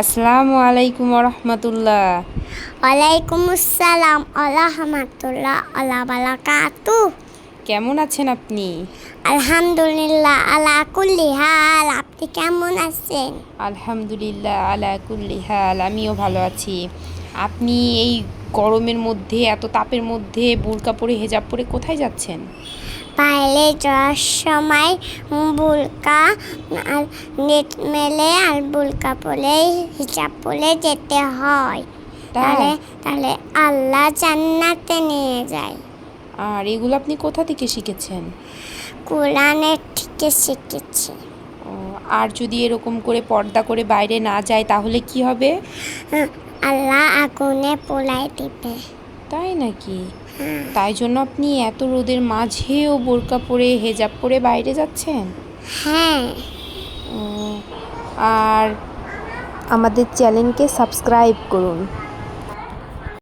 আসসালামু আলাইকুম রহমতুল্লাহ ওয়ালাইকুম আসসালাম আলহামতুল্লাহ আল্লাহ বালাকাতু কেমন আছেন আপনি? আলহামদুলিল্লাহ আলা কুল্লি হাল। আপনি কেমন আছেন? আলহামদুলিল্লাহ আলা কুল্লি হাল আমিও ভালো আছি। আপনি এই গরমের মধ্যে এত তাপের মধ্যে বোরকা পরে হেজাব পরে কোথায় যাচ্ছেন? বাইরে যাওয়ার সময় বুলকা আর নেট মেলে আর বুলকা পরে হিসাব পরে যেতে হয়। তাহলে তাহলে আল্লাহ জান্নাতে নিয়ে যায়। আর এগুলো আপনি কোথা থেকে শিখেছেন? কোরআনের থেকে শিখেছি। আর যদি এরকম করে পর্দা করে বাইরে না যায় তাহলে কি হবে? হ্যাঁ, আল্লাহ আগুনে পোলাই দিবে। তাই নাকি? হ্যাঁ। তাই জন্য আপনি এত রোদের মাঝেও বোরকা পরে হেজাব পরে বাইরে যাচ্ছেন? হ্যাঁ। আর আমাদের চ্যানেলকে সাবস্ক্রাইব করুন।